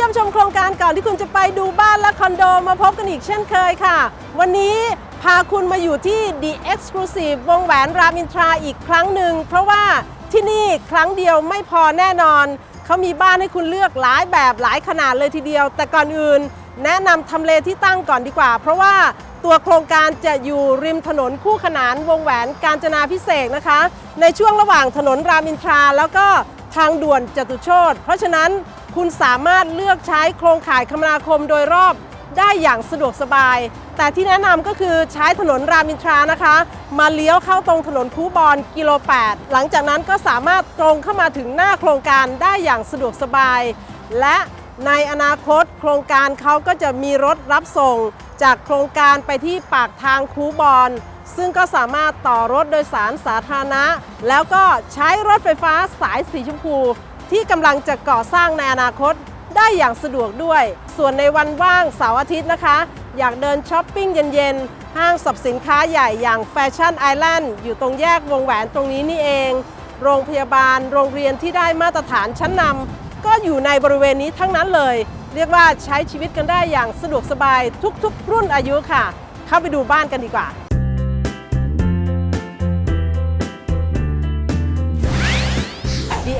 ย้ำชมโครงการเก่าที่คุณจะไปดูบ้านและคอนโดมาพบกันอีกเช่นเคยค่ะ วันนี้พาคุณมาอยู่ที่ The Exclusive วงแหวนรามอินทราอีกครั้งหนึ่ง เพราะว่าที่นี่ครั้งเดียวไม่พอแน่นอน เขามีบ้านให้คุณเลือกหลายแบบหลายขนาดเลยทีเดียว แต่ก่อนอื่น แนะนำทำเลที่ตั้งก่อนดีกว่า เพราะว่าตัวโครงการจะอยู่ริมถนนคู่ขนานวงแหวนกาญจนาพิเศษนะคะ ในช่วงระหว่างถนนรามอินทราแล้วก็ทางด่วนจตุโชตเพราะฉะนั้น คุณสามารถเลือกใช้โครงข่ายคมนาคมโดยรอบได้อย่างสะดวกสบาย แต่ที่แนะนำก็คือใช้ถนนรามอินทรานะคะ มาเลี้ยวเข้าตรงถนนคูบอนกิโล 8 หลังจากนั้นก็สามารถตรงเข้ามาถึงหน้าโครงการได้อย่างสะดวกสบาย และในอนาคตโครงการเขาก็จะมีรถรับส่ง จากโครงการไปที่ปากทางคูบอน ซึ่งก็สามารถต่อรถโดยสารสาธารณะ แล้วก็ใช้รถไฟฟ้าสายสีชมพู ที่กำลังจะก่อสร้างในอนาคตได้อย่างสะดวกด้วย ส่วนในวันว่างเสาร์อาทิตย์นะคะ อยากเดินช้อปปิ้งเย็นๆ ห้างสรรพสินค้าใหญ่อย่างแฟชั่นไอแลนด์อยู่ตรงแยกวงแหวนตรงนี้นี่เอง โรงพยาบาล โรงเรียนที่ได้มาตรฐานชั้นนำก็อยู่ในบริเวณนี้ทั้งนั้นเลย เรียกว่าใช้ชีวิตกันได้อย่างสะดวกสบายทุกๆ รุ่นอายุค่ะ เข้าไปดูบ้านกันดีกว่า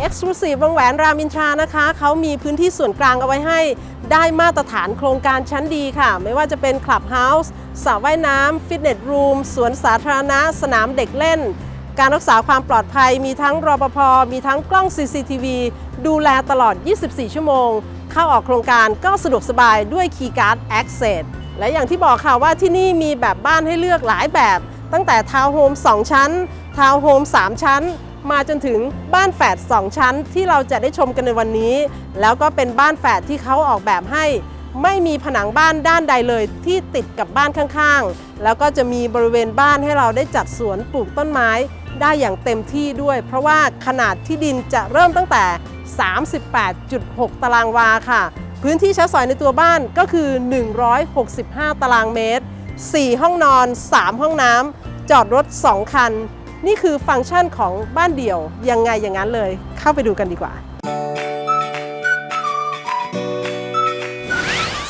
Exclusive วงแหวนรามอินทรานะคะ เขามีพื้นที่ส่วนกลางเอาไว้ให้ได้มาตรฐานโครงการชั้นดีค่ะ ไม่ว่าจะเป็นคลับเฮาส์สระว่ายน้ำฟิตเนสรูมสวนสาธารณะ สนามเด็กเล่น การรักษาความปลอดภัย มีทั้งรปภ มีทั้งกล้อง CCTV ดูแลตลอด 24 ชั่วโมง เข้าออกโครงการก็สะดวกสบายด้วย Keycard Access และอย่างที่บอกค่ะว่าที่นี่มีแบบบ้านให้เลือกหลายแบบ ตั้งแต่ทาวน์โฮม 2 ชั้น ทาวน์โฮม 3 ชั้น มาจนถึงบ้านแฝด2 ชั้นที่เราจะได้ชมกันในวันนี้ แล้วก็เป็นบ้านแฝดที่เขาออกแบบให้ ไม่มีผนังบ้านด้านใดเลยที่ติดกับบ้านข้างๆ แล้วก็จะมีบริเวณบ้านให้เราได้จัดสวนปลูกต้นไม้ได้อย่างเต็มที่ด้วย เพราะว่าขนาดที่ดินจะเริ่มตั้งแต่ 38.6 ตารางวาค่ะ พื้นที่ใช้สอยในตัวบ้านก็คือ 165 ตารางเมตร 4 ห้องนอน 3 ห้องน้ำจอดรถ 2 คัน นี่คือฟังก์ชันของบ้านเดี่ยวยังไงอย่างนั้นเลย เข้าไปดูกันดีกว่า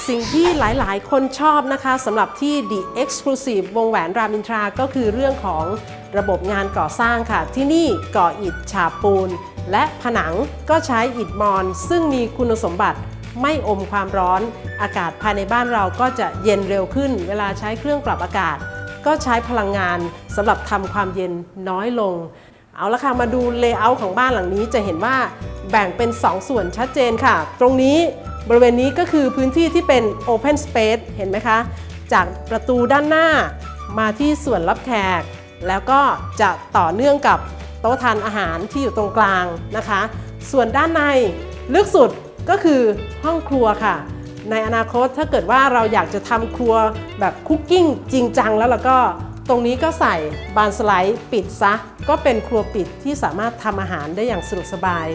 สิ่งที่หลายๆ คนชอบนะคะสำหรับที่ The Exclusive วงแหวนรามอินทราก็คือเรื่องของระบบงานก่อสร้างค่ะ ที่นี่ก่ออิฐฉาบปูน และผนังก็ใช้อิฐมอน ซึ่งมีคุณสมบัติไม่อมความร้อน อากาศภายในบ้านเราก็จะเย็นเร็วขึ้น เวลาใช้เครื่องปรับอากาศ ก็ใช้พลังงานสำหรับทำความเย็นน้อยลง เอาละค่ะมาดูเลเยอร์ของบ้านหลังนี้จะเห็นว่าแบ่งเป็น 2 ส่วนชัดเจนค่ะ ตรงนี้บริเวณนี้ก็คือพื้นที่ที่เป็น Open Space เห็นไหมคะ จากประตูด้านหน้ามาที่ส่วนรับแขก แล้วก็จะต่อเนื่องกับโต๊ะทานอาหารที่อยู่ตรงกลางนะคะ ส่วนด้านในลึกสุดก็คือห้องครัวค่ะ ในอนาคตถ้าเกิดว่าเราอยากจะทำครัวแบบคุกกิ้งจริงจังแล้วเราก็ตรงนี้ก็ใส่บานสไลด์ปิดซะ ก็เป็นครัวปิดที่สามารถทำอาหารได้อย่างสะดวกสบาย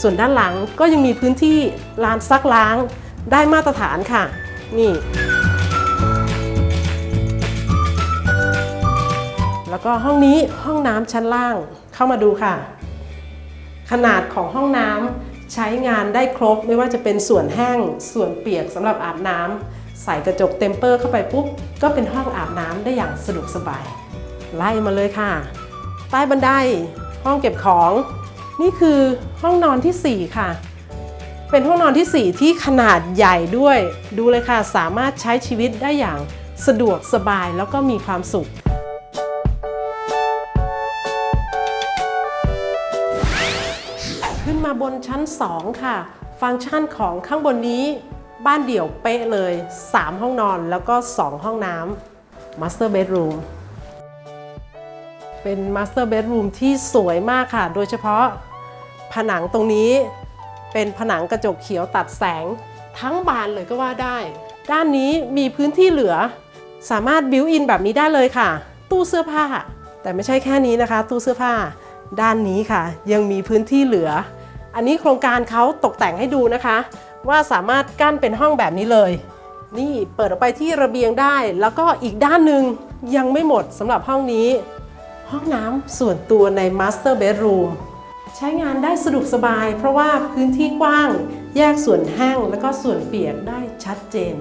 ส่วนด้านหลังก็ยังมีพื้นที่ลานซักล้างได้มาตรฐานค่ะ นี่ แล้วก็ห้องนี้ห้องน้ำชั้นล่างเข้ามาดูค่ะ ขนาดของห้องน้ำ ใช้งานได้ครบไม่ว่าจะเป็นส่วนแห้ง ส่วนเปียกสำหรับอาบน้ำใส่กระจกเต็มเปอร์เข้าไปปุ๊บ ก็เป็นห้องอาบน้ำได้อย่างสะดวกสบาย ไล่มาเลยค่ะ ใต้บันไดห้องเก็บของ นี่คือห้องนอนทีสี่4 ค่ะ เป็นห้องนอนทีสี่ 4 ที่ขนาดใหญ่ด้วย ดูเลยค่ะ สามารถใช้ชีวิตได้อย่างสะดวกสบายแล้วก็มีความสุข มาบนชั้น 2 ค่ะ ฟังก์ชันของข้างบนนี้บ้านเดี่ยวเป๊ะเลย 3 ห้องนอนแล้วก็ 2 ห้องน้ำ Master Bedroom เป็น Master Bedroom ที่สวยมากค่ะ โดยเฉพาะผนังตรงนี้เป็นผนังกระจกเขียวตัดแสงทั้งบานเลยก็ว่าได้ ด้านนี้มีพื้นที่เหลือ สามารถบิวอินแบบนี้ได้เลยค่ะ ตู้เสื้อผ้า แต่ไม่ใช่แค่นี้นะคะ ตู้เสื้อผ้า ด้านนี้ค่ะ ยังมีพื้นที่เหลือ อันนี้โครงการเขาตกแต่งให้ดูนะคะ ว่าสามารถกั้นเป็นห้องแบบนี้เลย นี่เปิดออกไปที่ระเบียงได้ แล้วก็อีกด้านหนึ่งยังไม่หมดสำหรับห้องนี้ ห้องน้ำส่วนตัวใน Master Bedroom ใช้งานได้สะดวกสบาย เพราะว่าพื้นที่กว้างแยกส่วนแห้งแล้วก็ส่วนเปียกได้ชัดเจน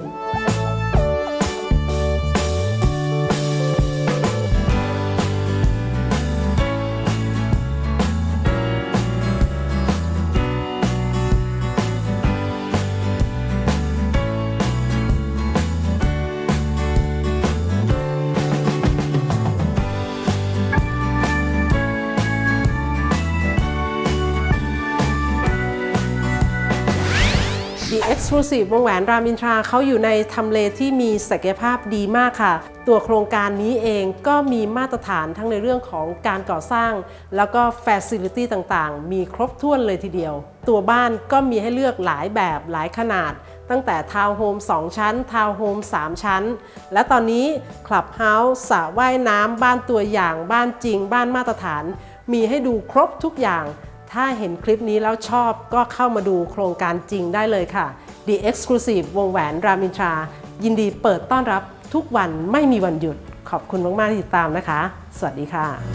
Exclusive วงแหวนรามอินทราเขาอยู่ในทำเลที่มีศักยภาพดีมากค่ะ ตัวโครงการนี้เองก็มีมาตรฐานทั้งในเรื่องของการก่อสร้าง แล้วก็ Facility ต่างๆ มีครบถ้วนเลยทีเดียว ตัวบ้านก็มีให้เลือกหลายแบบหลายขนาด ตั้งแต่ทาวน์โฮม2 ชั้น ทาวน์โฮม3 ชั้น และตอนนี้คลับเฮาส์สระว่ายน้ำบ้านตัวอย่างบ้านจริง บ้านมาตรฐาน มีให้ดูครบทุกอย่าง ถ้าเห็นคลิปนี้แล้วชอบก็เข้ามาดูโครงการจริงได้เลยค่ะ The Exclusive วงแหวนรามอินทรา ยินดีเปิดต้อนรับทุกวันไม่มีวันหยุด ขอบคุณมาก ๆ ที่ติดตามนะคะ สวัสดีค่ะ